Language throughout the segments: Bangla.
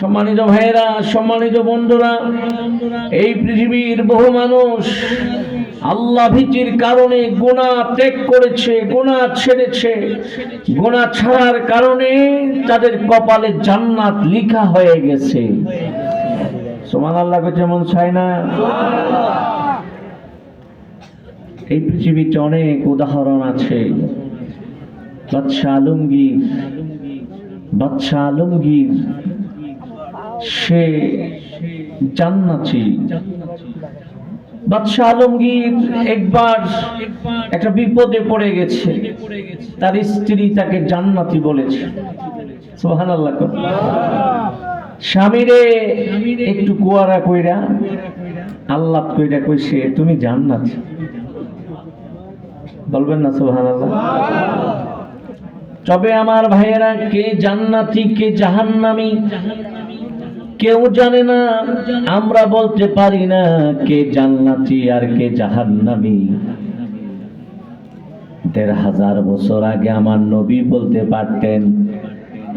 সম্মানিত ভাইয়েরা, সম্মানিত বন্ধুরা, এই পৃথিবীর বহু মানুষ আল্লাহ ভীতির কারণে গোনা ত্যাগ করেছে গোনা ছেড়েছে। গোনা ছাড়ার কারণে তাদের কপালে জান্নাত লিখা হয়ে গেছে। সমান আল্লাহকে যেমন চায় না। এই পৃথিবীতে অনেক উদাহরণ আছে। বাদশাহ আলমগীর বাদশাহ আলমগীর সে জান্নাতি। বাদশাহ আলমগীর একবার একটা বিপদে পড়ে গেছে। তার স্ত্রী তাকে জান্নাতি বলেছে। সোহান আল্লাহ স্বামীরে একটু কুয়ারা কইরা আল্লাহ কইরা কইছে তুমি জান্নাতি। বলবেন না সোহান আল্লাহ তবে আমার ভাইয়েরা, কে জান্নাতি, কে জাহান্নামী? কেউ জানে না, আমরা বলতে পারি না কে জান্নাতি আর কে জাহান্নামী। দেড় হাজার বছর আগে আমার নবী বলতে পারতেন,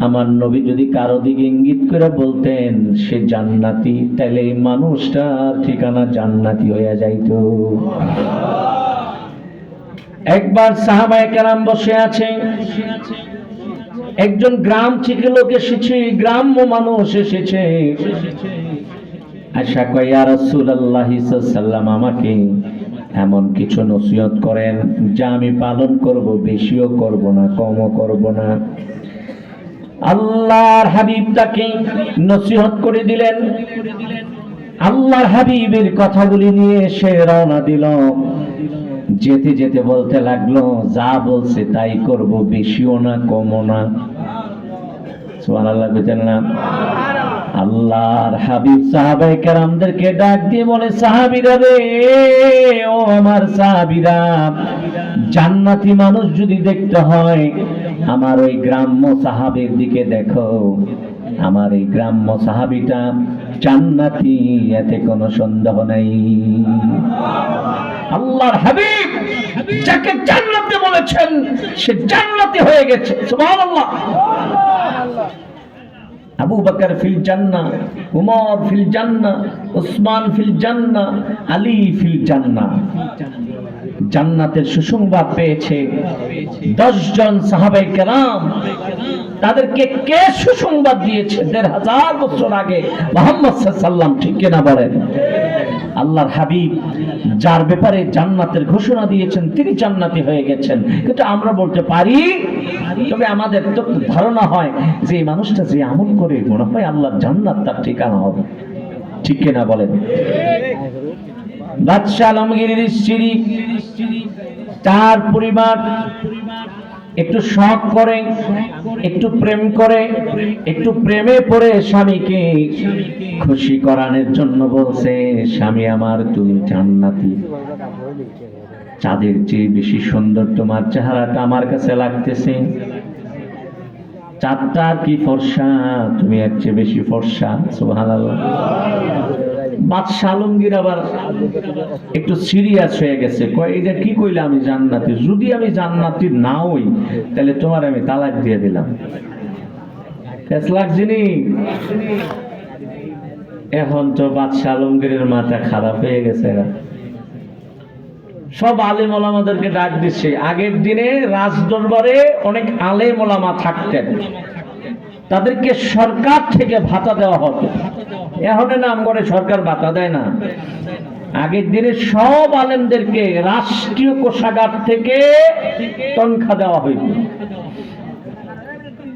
আমার নবী যদি কারও দিকে ইঙ্গিত করে বলতেন, সে জান্নাতি, তাহলে এই মানুষটার ঠিকানা জান্নাতি হইয়া যাইতো। একবার সাহাবায়ে কেরাম বসে আছে একজন গ্রাম থেকে লোক এসেছে গ্রাম্য মানুষ এসেছে। আশা কয়া রাসূলুল্লাহ সাল্লাম আমাকে এমন কিছু নসিহত করেন যা আমি পালন করব, বেশিও করব না, কমও করব না। আল্লাহর হাবিব তাকে নসিহত করে দিলেন। আল্লাহর হাবিবের কথাগুলি নিয়ে সে রওনা দিল। যেতে যেতে বলতে লাগল, যা বলছে তাই করব, বেশিও না, কমও না। সাহাবিরা, জান্নাতি মানুষ যদি দেখতে হয়, আমার ওই গ্রাম্য সাহাবের দিকে দেখো। আমার এই গ্রাম্য সাহাবিটা জান্নাতি, এতে কোনো সন্দেহ নাই। আল্লাহর হাবিব যাকে জান্নাতে বলেছেন, সে জান্নাতি হয়ে গেছে। সুবহানাল্লাহ। আবু বকর ফিল জান্নাহ, উমর ফিল জান্না উসমান ফিল জান্না আলী ফিল জান্নাহ। জান্নাতের সুসংবাদ পেয়েছে দশ জন সাহাবাই কেরাম। তাদেরকে কে সুসংবাদ দিয়েছে? দেড় হাজার বছর আগে মোহাম্মদ সাল্লাম ঠিক কিনা বলেন? আল্লাহর হাবিব যার ব্যাপারে জান্নাতের ঘোষণা দিয়েছেন, তিনি জান্নাতি হয়ে গেছেন। কিন্তু আমরা বলতে পারি, তবে আমাদের তো ধারণা হয় যে এই মানুষটা যে আমল করে, মনে হয় আল্লাহর জান্নাত তার ঠিকানা হবে। ঠিক কিনা বলেন? বাদশাহ আলমগীরের স্ত্রী, তার পরিবার একটু শখ করে, একটু প্রেম করে, একটু প্রেমে পড়ে স্বামীকে খুশি করানোর জন্য বলছে, স্বামী আমার, তুমি জান্নাতি। চাঁদের চেয়ে বেশি সুন্দর তোমার চেহারাটা আমার কাছে লাগতেছে। চাঁদটা কি ফর্সা? তুমি এর চেয়ে বেশি ফর্সা, সুবহানাল্লাহ। বাদশাহ আলমগীর আবার একটু সিরিয়াস হয়ে গেছে। কয় এটা কি কইলে আমি জান্নাতি? যদি আমি জান্নাতি না হই, তাহলে তোমার আমি তালাক দিয়ে দিলাম। এখন তো বাদশাহ আলমগীরের মাথা খারাপ হয়ে গেছে। সব আলেম ওলামাদেরকে ডাক দিচ্ছে আগের দিনে রাজ দরবারে অনেক আলেম ওলামা থাকতেন। তাদেরকে সরকার থেকে ভাতা দেওয়া হতো এখন নাম করে সরকার ভাতা দেয় না। আগের দিনে সব আলেমদেরকে রাষ্ট্রীয় কোষাগার থেকে তনখা দেওয়া হইত।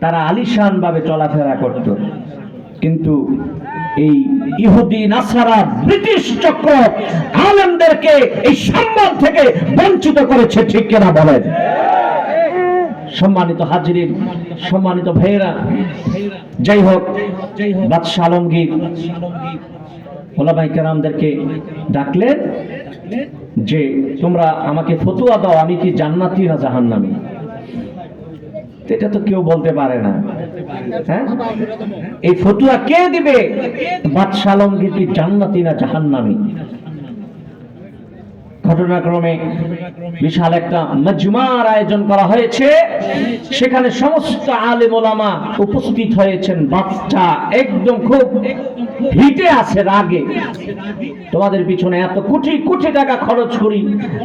তারা আলিশান ভাবে চলাফেরা করত। কিন্তু এই ইহুদি, নাসারা, ব্রিটিশ চক্র আলেমদেরকে এই সম্মান থেকে বঞ্চিত করেছে, ঠিক কিনা বলেন? সম্মানিত হাজিরিন, সম্মানিত ভাইয়েরা, যাই হোক, বাদশাহ আলমগীর, ওলামাই কেরামদেরকে ডাকলেন যে, তোমরা আমাকে ফতুয়া দাও, আমি কি জান্নাতি না জাহান্নামী? এটা তো কেউ বলতে পারে না। হ্যাঁ? এই ফতুয়া কে দিবে? বাদশাহ আলমগীর কি জান্নাতি না জাহান্নামী? ঘটনাক্রমে বিশাল একটা মজমার আয়োজন করা হয়েছে। সেখানে সমস্ত আলেম ওলামা উপস্থিত হয়েছেন। বাচ্চা একদম খুব হিটে আছে রাগে। তোমাদের পিছনে এত কোটি কোটি টাকা খরচ করি,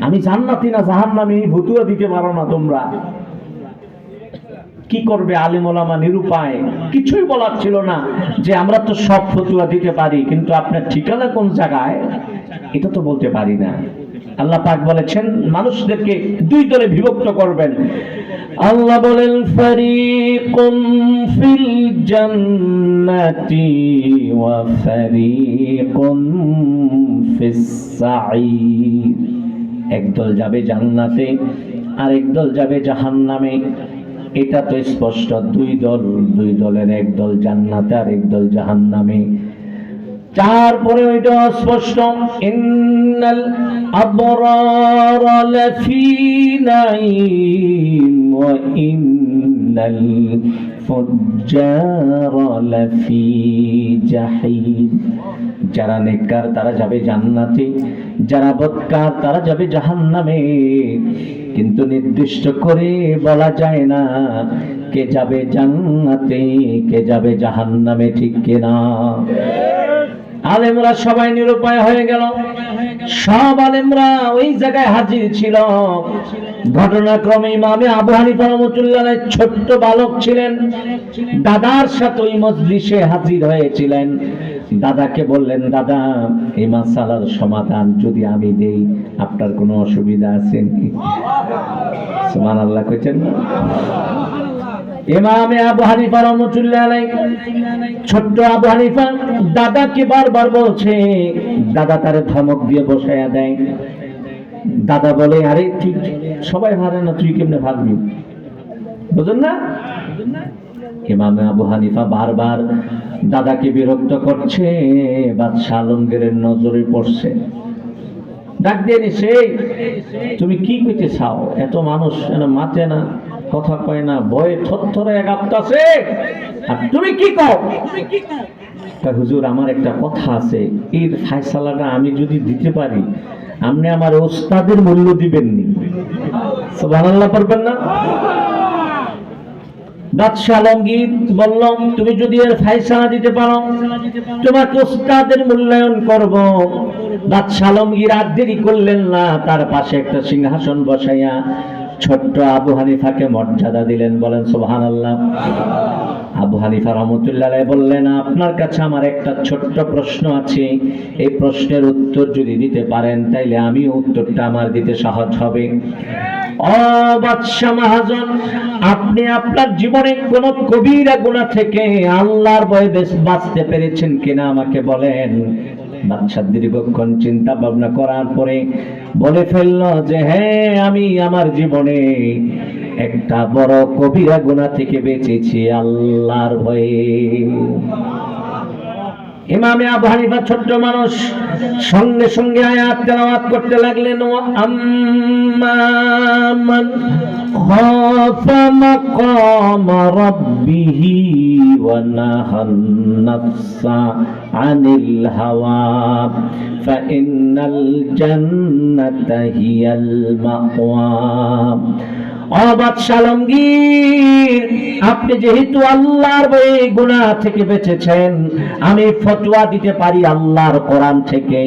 আমি জান্নাতি না জাহান্নামি ভুতুয়া দিতে পারো না তোমরা। কি করবে আলিম ওলামা নিরুপায়? কিছুই বলার ছিল না যে আমরা তো সব ফতুয়া দিতে পারি, কিন্তু আপনার ঠিকানা কোন জায়গায়? এটা তো বলতে পারি না। আল্লাহ পাক বলেছেন, মানুষদেরকে দুই দলে বিভক্ত করবেন। আল্লাহ বলেন, ফারিকুম ফিল জান্নাতি ওয়া ফারিকুম ফিস সাঈর। একদল যাবে জান্নাতে আর একদল যাবে জাহান্নামে। এটা তো স্পষ্ট, দুই দল, দুই দলের এক দল জান্নাতে আর এক দল জাহান্নামে। তারপরে ওইটা স্পষ্ট, ইন্নাল আবরার লাফি নাঈম ওয়া ইন্নাল ফুজ্জার লাফি জাহিম। যারা নেককার তারা যাবে জান্নাতে, যারা বদকার তারা যাবে জাহান্নামে। কিন্তু নির্দিষ্ট করে বলা যায় না কে যাবে জান্নাতে, কে যাবে জাহান্নামে, ঠিক কিনা। আলেমরা সবাই নিরুপায় হয়ে গেল। সব আলেমরা ওই জায়গায় হাজির ছিল। ঘটনাক্রমে ইমামে আবু হানিফা রহমতুল্লাহ ছোট্ট বালক ছিলেন। দাদার সাথে ওই মজলিসে হাজির হয়েছিলেন। দাদাকে বললেন, দাদা, এই মাসালার সমাধান যদি আমি দেই, আপনার কোনো অসুবিধা আছে নাকি? সুমান আল্লাহ কইছেন না। ইমামে আবু হানিফা রহমতুল্লাহ ছোট্ট আবু হানিফা দাদাকে বারবার বলছে দাদা তারে ধমক দিয়ে বসায়া দেয়। দাদা বলে আরে ঠিক সবাই ভাবে না তুই কেমনে ভাববি বুঝুন না? ইমামে আবু হানিফা বারবার দাদাকে বিরক্ত করছে বাদশাহ আলমগীরের নজরে পড়ছে। ডাক দিয়ে নিছে "এই, তুমি কি করতে চাও? এত মানুষ মাতে না। কথা কয় না বয়ে থরথরে গাপতাছে আর তুমি কি কও? হুজুর, আমার একটা কথা আছে। এর ফায়সালাটা আমি যদি দিতে পারি, আপনি আমার ওস্তাদের মূল্য দিবেননি। সুবহানাল্লাহ পারবেন না? বাদশাহ আলমগীর বললাম, তুমি যদি এর দিতে পারো, তোমাকে ওস্তাদের মূল্যায়ন করব। বাদশাহ আলমগীর আর দেরি করলেন না, তার পাশে একটা সিংহাসন বসাইয়া ছোট্ট আবু হানিফাকে মর্যাদা দিলেন, বলেন সোহান আল্লাহ আবু হানিফা রহমতুল্লাহ বললেন, আপনার কাছে আমার একটা ছোট্ট প্রশ্ন আছে। এই প্রশ্নের উত্তর যদি দিতে পারেন, তাইলে আমিও উত্তরটা আমার দিতে সহজ হবে। মহাজন, আপনি আপনার জীবনে কোন কবিরা গুণা থেকে আল্লাহর বেশ বাঁচতে পেরেছেন কিনা আমাকে বলেন। বাদশাহ দীর্ঘক্ষণ চিন্তা ভাবনা করার পরে বলে ফেলল যে হ্যাঁ আমি আমার জীবনে একটা বড় কবিরা গুণা থেকে বেঁচেছি আল্লাহর ভয়ে। ইমামে আবু হানিফা ছোট্ট মানুষ, সঙ্গে সঙ্গে আয়াত তেলাওয়াত করতে লাগলেন আম্মান খাফা মাকাম রাব্বিহি ওয়া নাহান নাফসা আনিল হাওয়া ফাইন্নাল জান্নাতা হিয়াল মাওয়া। আপনি যেহেতু আল্লাহর বই গুনাহ থেকে বেঁচেছেন, আমি ফতোয়া দিতে পারি আল্লাহর কোরআন থেকে।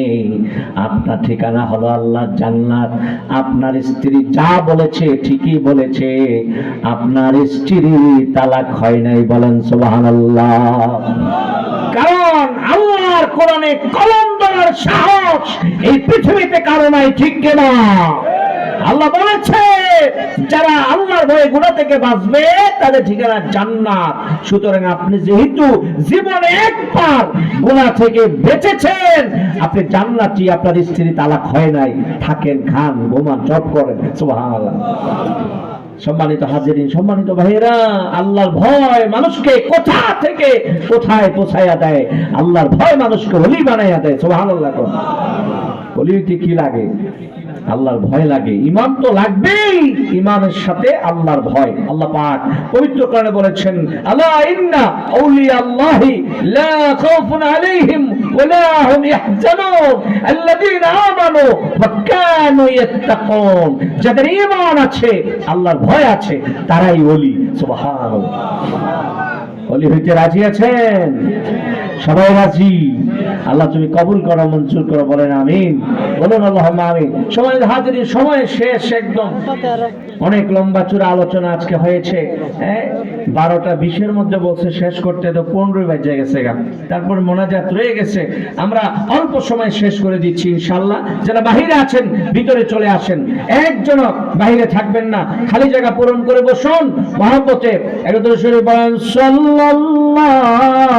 আপনার ঠিকানা হলো আল্লাহর জান্নাত। আপনার স্ত্রী যা বলেছে ঠিকই বলেছে। আপনার স্ত্রী তালাক হয় নাই বলেন সুবহানাল্লাহ। কারণ আল্লাহর কোরআনে কলম দেওয়ার সাহস এই পৃথিবীতে কারও নাই, ঠিক কিনা? আল্লাহ বলেছে, যারা আল্লাহর ভয়ে গুণা থেকে বাঁচবে, তাদের ঠিকানা জান্নাত। সুতরাং আপনি যেহেতু জীবনে একবার গুণা থেকে বেঁচেছেন, আপনি জান্নাতি আপনার স্ত্রী তালাক হয় নাই। থাকেন, খান, ঘুমান জব করেন। সুবহানাল্লাহ। সম্মানিত হাজিরিন, সম্মানিত ভাইয়েরা, আল্লাহর ভয় মানুষকে কোথা থেকে কোথায় পৌঁছাইয়া দেয়? আল্লাহর ভয় মানুষকে হলি বানাইয়া দেয়। সুবহানাল্লাহ কোন। হলিতে কি লাগে? আল্লাহর ভয় লাগে। ইমান তো লাগবেই। ইমানের সাথে আল্লাহর ভয়। আল্লাহ পাক পবিত্র কারণে বলেছেন আল্লাহ ইন্না আউলিয়া আল্লাহি লা খাউফুন আলাইহিম ওয়ালা হুম ইয়াহজানুন। আল্লাযীনা আমানু ওয়া কানু ইত্তাকুন যাদের ঈমান আছে, আল্লাহর ভয় আছে, তারাই ওলি। সুবহানাল্লাহ। ওলি হইতে রাজি আছেন? সবাই রাজি? আল্লাহ তুমি কবুল করো, মঞ্জুর করো, বলেন আমিন। বলুন আল্লাহ আমিন। সময় হাজির, সময় শেষ একদম। অনেক লম্বা চূড়া আলোচনা আজকে হয়েছে। হ্যাঁ বারোটা বিশের মধ্যে বলছে শেষ করতে, তো পনেরোই বাজে গেছে গা। তারপর মোনাজাত রয়ে গেছে। আমরা অল্প সময় শেষ করে দিচ্ছি ইনশাল্লাহ যারা বাহিরে আছেন, ভিতরে চলে আসেন। একজন বাহিরে থাকবেন না। খালি জায়গা পূরণ করে বসুন। মহাপতে একদম শরীর বলেন, সাল্লাল্লাহু।